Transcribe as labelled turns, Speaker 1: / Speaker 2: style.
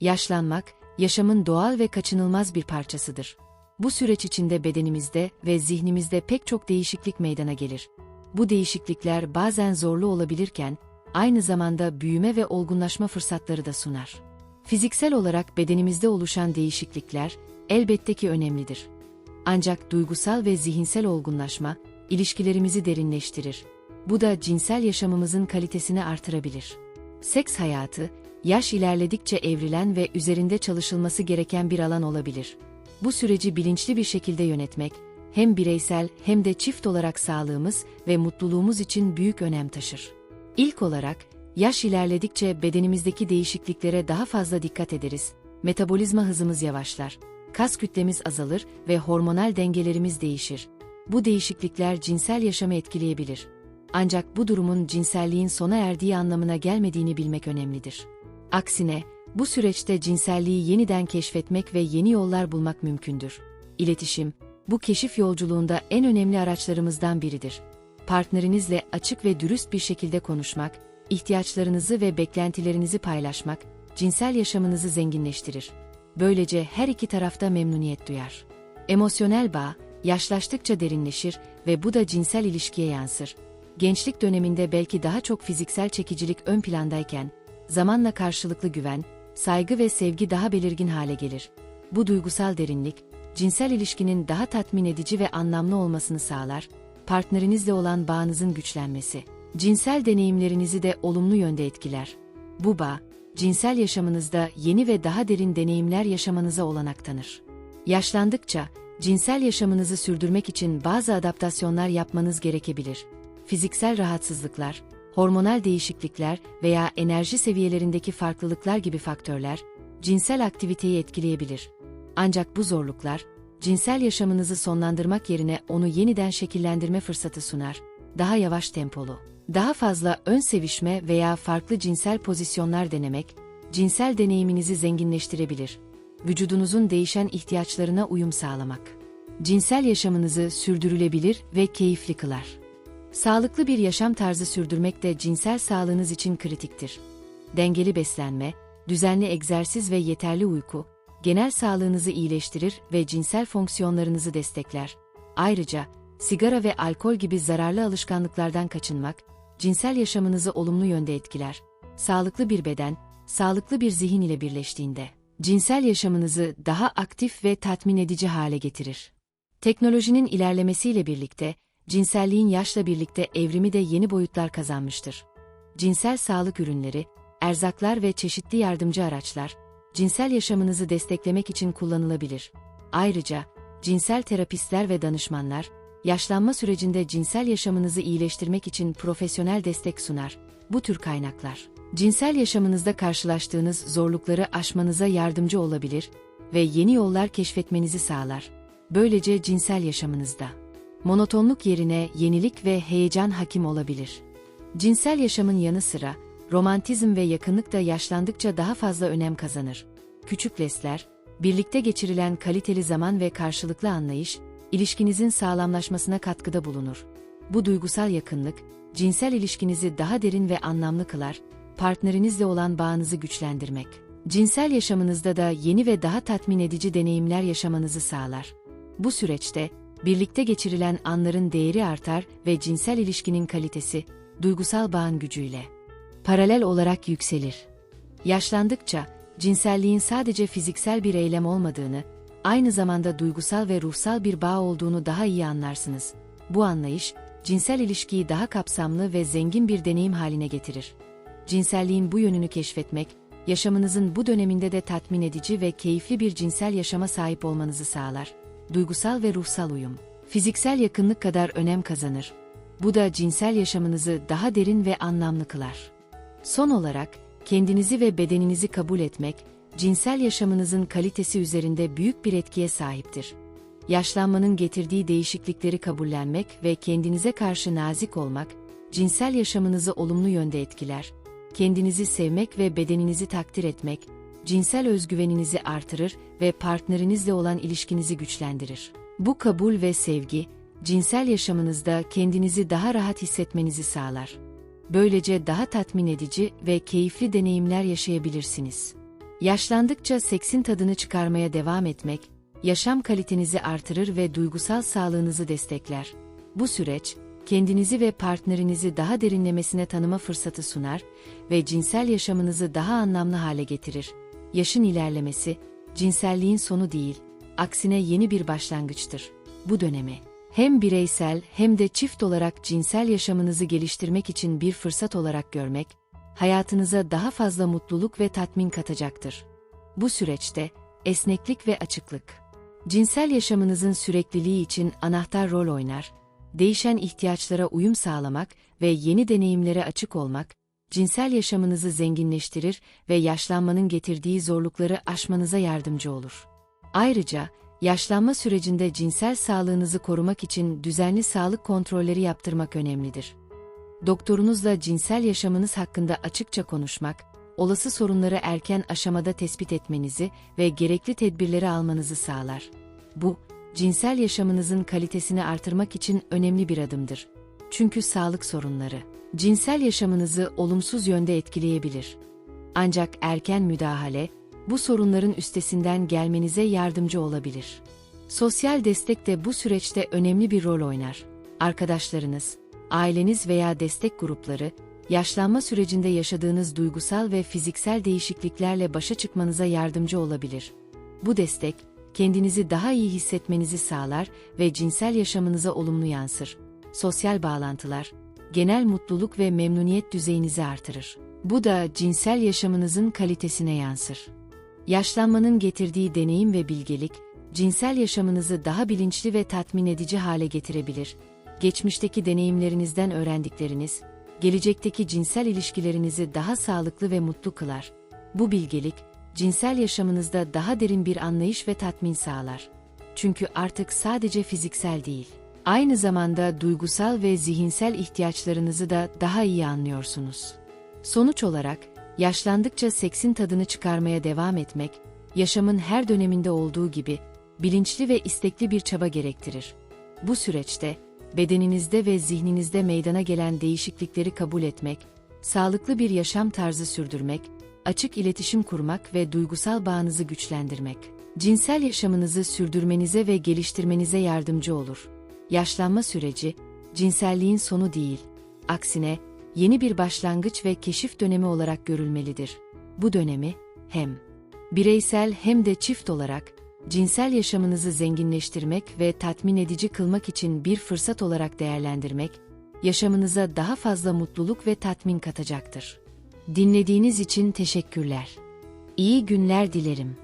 Speaker 1: Yaşlanmak, yaşamın doğal ve kaçınılmaz bir parçasıdır. Bu süreç içinde bedenimizde ve zihnimizde pek çok değişiklik meydana gelir. Bu değişiklikler bazen zorlu olabilirken, aynı zamanda büyüme ve olgunlaşma fırsatları da sunar. Fiziksel olarak bedenimizde oluşan değişiklikler elbette ki önemlidir. Ancak duygusal ve zihinsel olgunlaşma ilişkilerimizi derinleştirir. Bu da cinsel yaşamımızın kalitesini artırabilir. Seks hayatı, yaş ilerledikçe evrilen ve üzerinde çalışılması gereken bir alan olabilir. Bu süreci bilinçli bir şekilde yönetmek, hem bireysel hem de çift olarak sağlığımız ve mutluluğumuz için büyük önem taşır. İlk olarak, yaş ilerledikçe bedenimizdeki değişikliklere daha fazla dikkat ederiz. Metabolizma hızımız yavaşlar, kas kütlemiz azalır ve hormonal dengelerimiz değişir. Bu değişiklikler cinsel yaşamı etkileyebilir. Ancak bu durumun cinselliğin sona erdiği anlamına gelmediğini bilmek önemlidir. Aksine, bu süreçte cinselliği yeniden keşfetmek ve yeni yollar bulmak mümkündür. İletişim, bu keşif yolculuğunda en önemli araçlarımızdan biridir. Partnerinizle açık ve dürüst bir şekilde konuşmak, ihtiyaçlarınızı ve beklentilerinizi paylaşmak, cinsel yaşamınızı zenginleştirir. Böylece her iki tarafta memnuniyet duyar. Emosyonel bağ, yaşlaştıkça derinleşir ve bu da cinsel ilişkiye yansır. Gençlik döneminde belki daha çok fiziksel çekicilik ön plandayken, zamanla karşılıklı güven, saygı ve sevgi daha belirgin hale gelir. Bu duygusal derinlik, cinsel ilişkinin daha tatmin edici ve anlamlı olmasını sağlar, partnerinizle olan bağınızın güçlenmesi, cinsel deneyimlerinizi de olumlu yönde etkiler. Bu bağ, cinsel yaşamınızda yeni ve daha derin deneyimler yaşamanıza olanak tanır. Yaşlandıkça, cinsel yaşamınızı sürdürmek için bazı adaptasyonlar yapmanız gerekebilir. Fiziksel rahatsızlıklar, hormonal değişiklikler veya enerji seviyelerindeki farklılıklar gibi faktörler, cinsel aktiviteyi etkileyebilir. Ancak bu zorluklar, cinsel yaşamınızı sonlandırmak yerine onu yeniden şekillendirme fırsatı sunar. Daha yavaş tempolu, daha fazla ön sevişme veya farklı cinsel pozisyonlar denemek, cinsel deneyiminizi zenginleştirebilir. Vücudunuzun değişen ihtiyaçlarına uyum sağlamak. Cinsel yaşamınızı sürdürülebilir ve keyifli kılar. Sağlıklı bir yaşam tarzı sürdürmek de cinsel sağlığınız için kritiktir. Dengeli beslenme, düzenli egzersiz ve yeterli uyku, genel sağlığınızı iyileştirir ve cinsel fonksiyonlarınızı destekler. Ayrıca, sigara ve alkol gibi zararlı alışkanlıklardan kaçınmak, cinsel yaşamınızı olumlu yönde etkiler. Sağlıklı bir beden, sağlıklı bir zihin ile birleştiğinde, cinsel yaşamınızı daha aktif ve tatmin edici hale getirir. Teknolojinin ilerlemesiyle birlikte, cinselliğin yaşla birlikte evrimi de yeni boyutlar kazanmıştır. Cinsel sağlık ürünleri, erzaklar ve çeşitli yardımcı araçlar, cinsel yaşamınızı desteklemek için kullanılabilir. Ayrıca, cinsel terapistler ve danışmanlar, yaşlanma sürecinde cinsel yaşamınızı iyileştirmek için profesyonel destek sunar. Bu tür kaynaklar, cinsel yaşamınızda karşılaştığınız zorlukları aşmanıza yardımcı olabilir ve yeni yollar keşfetmenizi sağlar. Böylece cinsel yaşamınızda monotonluk yerine yenilik ve heyecan hakim olabilir. Cinsel yaşamın yanı sıra, romantizm ve yakınlık da yaşlandıkça daha fazla önem kazanır. Küçük lesler, birlikte geçirilen kaliteli zaman ve karşılıklı anlayış, ilişkinizin sağlamlaşmasına katkıda bulunur. Bu duygusal yakınlık, cinsel ilişkinizi daha derin ve anlamlı kılar, partnerinizle olan bağınızı güçlendirmek. Cinsel yaşamınızda da yeni ve daha tatmin edici deneyimler yaşamanızı sağlar. Bu süreçte, birlikte geçirilen anların değeri artar ve cinsel ilişkinin kalitesi, duygusal bağın gücüyle paralel olarak yükselir. Yaşlandıkça, cinselliğin sadece fiziksel bir eylem olmadığını, aynı zamanda duygusal ve ruhsal bir bağ olduğunu daha iyi anlarsınız. Bu anlayış, cinsel ilişkiyi daha kapsamlı ve zengin bir deneyim haline getirir. Cinselliğin bu yönünü keşfetmek, yaşamınızın bu döneminde de tatmin edici ve keyifli bir cinsel yaşama sahip olmanızı sağlar. Duygusal ve ruhsal uyum, fiziksel yakınlık kadar önem kazanır. Bu da cinsel yaşamınızı daha derin ve anlamlı kılar. Son olarak, kendinizi ve bedeninizi kabul etmek, cinsel yaşamınızın kalitesi üzerinde büyük bir etkiye sahiptir. Yaşlanmanın getirdiği değişiklikleri kabullenmek ve kendinize karşı nazik olmak, cinsel yaşamınızı olumlu yönde etkiler. Kendinizi sevmek ve bedeninizi takdir etmek, cinsel özgüveninizi artırır ve partnerinizle olan ilişkinizi güçlendirir. Bu kabul ve sevgi, cinsel yaşamınızda kendinizi daha rahat hissetmenizi sağlar. Böylece daha tatmin edici ve keyifli deneyimler yaşayabilirsiniz. Yaşlandıkça seksin tadını çıkarmaya devam etmek, yaşam kalitenizi artırır ve duygusal sağlığınızı destekler. Bu süreç, kendinizi ve partnerinizi daha derinlemesine tanıma fırsatı sunar ve cinsel yaşamınızı daha anlamlı hale getirir. Yaşın ilerlemesi, cinselliğin sonu değil, aksine yeni bir başlangıçtır. Bu dönemi hem bireysel hem de çift olarak cinsel yaşamınızı geliştirmek için bir fırsat olarak görmek, hayatınıza daha fazla mutluluk ve tatmin katacaktır. Bu süreçte esneklik ve açıklık cinsel yaşamınızın sürekliliği için anahtar rol oynar. Değişen ihtiyaçlara uyum sağlamak ve yeni deneyimlere açık olmak, cinsel yaşamınızı zenginleştirir ve yaşlanmanın getirdiği zorlukları aşmanıza yardımcı olur. Ayrıca, yaşlanma sürecinde cinsel sağlığınızı korumak için düzenli sağlık kontrolleri yaptırmak önemlidir. Doktorunuzla cinsel yaşamınız hakkında açıkça konuşmak, olası sorunları erken aşamada tespit etmenizi ve gerekli tedbirleri almanızı sağlar. Bu, cinsel yaşamınızın kalitesini artırmak için önemli bir adımdır. Çünkü sağlık sorunları, cinsel yaşamınızı olumsuz yönde etkileyebilir. Ancak erken müdahale, bu sorunların üstesinden gelmenize yardımcı olabilir. Sosyal destek de bu süreçte önemli bir rol oynar. Arkadaşlarınız, aileniz veya destek grupları, yaşlanma sürecinde yaşadığınız duygusal ve fiziksel değişikliklerle başa çıkmanıza yardımcı olabilir. Bu destek, kendinizi daha iyi hissetmenizi sağlar ve cinsel yaşamınıza olumlu yansır. Sosyal bağlantılar, genel mutluluk ve memnuniyet düzeyinizi artırır. Bu da cinsel yaşamınızın kalitesine yansır. Yaşlanmanın getirdiği deneyim ve bilgelik, cinsel yaşamınızı daha bilinçli ve tatmin edici hale getirebilir. Geçmişteki deneyimlerinizden öğrendikleriniz, gelecekteki cinsel ilişkilerinizi daha sağlıklı ve mutlu kılar. Bu bilgelik, cinsel yaşamınızda daha derin bir anlayış ve tatmin sağlar. Çünkü artık sadece fiziksel değil, aynı zamanda duygusal ve zihinsel ihtiyaçlarınızı da daha iyi anlıyorsunuz. Sonuç olarak, yaşlandıkça seksin tadını çıkarmaya devam etmek, yaşamın her döneminde olduğu gibi, bilinçli ve istekli bir çaba gerektirir. Bu süreçte, bedeninizde ve zihninizde meydana gelen değişiklikleri kabul etmek, sağlıklı bir yaşam tarzı sürdürmek, açık iletişim kurmak ve duygusal bağınızı güçlendirmek, cinsel yaşamınızı sürdürmenize ve geliştirmenize yardımcı olur. Yaşlanma süreci, cinselliğin sonu değil, aksine yeni bir başlangıç ve keşif dönemi olarak görülmelidir. Bu dönemi, hem bireysel hem de çift olarak, cinsel yaşamınızı zenginleştirmek ve tatmin edici kılmak için bir fırsat olarak değerlendirmek, yaşamınıza daha fazla mutluluk ve tatmin katacaktır. Dinlediğiniz için teşekkürler. İyi günler dilerim.